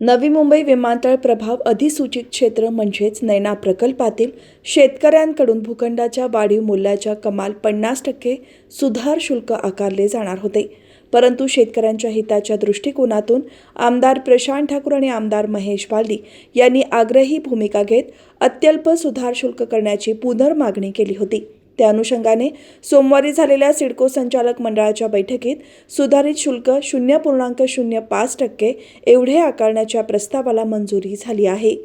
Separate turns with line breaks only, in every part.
नवी मुंबई विमानतळ प्रभाव अधिसूचित क्षेत्र म्हणजेच नैना प्रकल्पातील शेतकऱ्यांकडून भूखंडाच्या वाढीव मूल्याच्या कमाल पन्नास टक्के सुधार शुल्क आकारले जाणार होते. परंतु शेतकऱ्यांच्या हिताच्या दृष्टिकोनातून आमदार प्रशांत ठाकूर आणि आमदार महेश बालदी यांनी आग्रही भूमिका घेत अत्यल्प सुधार शुल्क करण्याची पुनर्मागणी केली होती. त्या अनुषंगाने सोमवारी झालेल्या सिडको संचालक मंडळाच्या बैठकीत सुधारित शुल्क शून्य पूर्णांक शून्य पाच टक्के एवढे आकारण्याच्या प्रस्तावाला मंजुरी झाली आहे.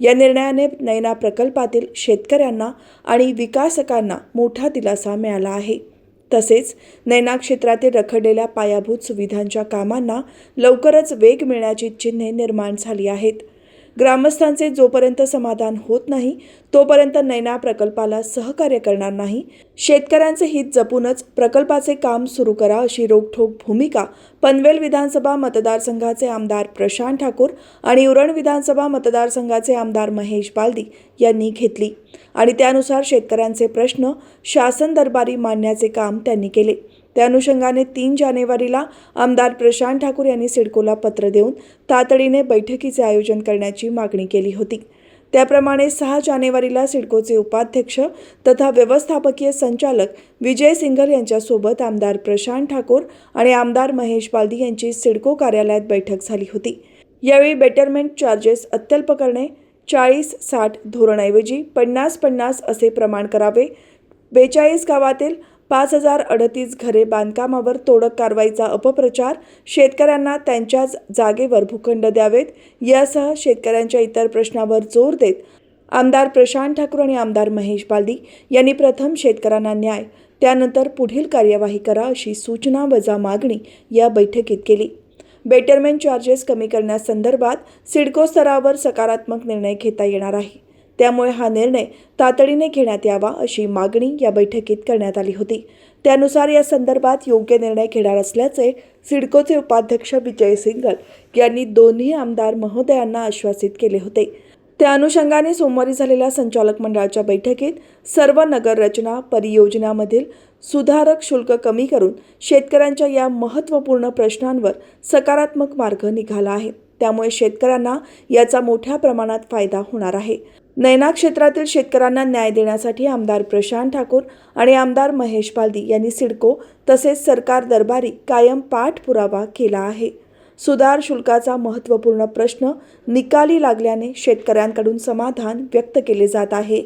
या निर्णयाने नैना प्रकल्पातील शेतकऱ्यांना आणि विकासकांना मोठा दिलासा मिळाला आहे. तसेच नैना क्षेत्रातील रखडलेल्या पायाभूत सुविधांच्या कामांना लवकरच वेग मिळण्याची चिन्हे निर्माण झाली आहेत. ग्रामस्थांचे जोपर्यंत समाधान होत नाही तोपर्यंत नैना प्रकल्पाला सहकार्य करणार नाही. शेतकऱ्यांचे हित जपूनच प्रकल्पाचे काम सुरू करा अशी रोखठोक भूमिका पनवेल विधानसभा मतदारसंघाचे आमदार प्रशांत ठाकूर आणि उरण विधानसभा मतदारसंघाचे आमदार महेश बालदी यांनी घेतली आणि त्यानुसार शेतकऱ्यांचे प्रश्न शासन दरबारी मांडण्याचे काम त्यांनी केले. त्या अनुषंगाने तीन जानेवारीला आमदार प्रशांत ठाकूर यांनी सिडकोला पत्र देऊन तातडीने बैठकीचे आयोजन करण्याची मागणी केली होती. त्याप्रमाणे सहा जानेवारीला सिडकोचे उपाध्यक्ष तथा व्यवस्थापकीय संचालक विजय सिंघल यांच्यासोबत आमदार प्रशांत ठाकूर आणि आमदार महेश बालदी यांची सिडको कार्यालयात बैठक झाली होती. यावेळी बेटरमेंट चार्जेस अत्यल्प करणे चाळीस साठ धोरणाऐवजी पन्नास पन्नास असे प्रमाण करावे बेचाळीस गावातील पाच हजार अडतीस घरे बांधकामावर तोडक कारवाईचा अपप्रचार. शेतकऱ्यांना त्यांच्याच जागेवर भूखंड द्यावेत. यासह शेतकऱ्यांच्या इतर प्रश्नावर जोर देत आमदार प्रशांत ठाकूर आणि आमदार महेश बालदी यांनी प्रथम शेतकऱ्यांना न्याय त्यानंतर पुढील कार्यवाही करा अशी सूचना वजा मागणी या बैठकीत केली. बेटरमेंट चार्जेस कमी करण्यासंदर्भात सिडको स्तरावर सकारात्मक निर्णय घेता येणार आहे. त्यामुळे हा निर्णय तातडीने घेण्यात यावा अशी मागणी या बैठकीत करण्यात आली होती. त्यानुसार या संदर्भात योग्य निर्णय घेणार असल्याचे सिडकोचे उपाध्यक्ष विजय सिंगल यांनी दोन्ही आमदार महोदयांना आश्वासित केले होते. त्या अनुषंगाने सोमवारी झालेल्या संचालक मंडळाच्या बैठकीत सर्व नगररचना परियोजनामधील सुधारक शुल्क कमी करून शेतकऱ्यांच्या या महत्त्वपूर्ण प्रश्नांवर सकारात्मक मार्ग निघाला आहे. त्यामुळे शेतकऱ्यांना याचा मोठ्या प्रमाणात फायदा होणार आहे. नैना क्षेत्रातील शेतकऱ्यांना न्याय देण्यासाठी आमदार प्रशांत ठाकूर आणि आमदार महेश पालदी यांनी सिडको तसेच सरकार दरबारी कायम पाठपुरावा केला आहे. सुधार शुल्काचा महत्त्वपूर्ण प्रश्न निकाली लागल्याने शेतकऱ्यांकडून समाधान व्यक्त केले जात आहे.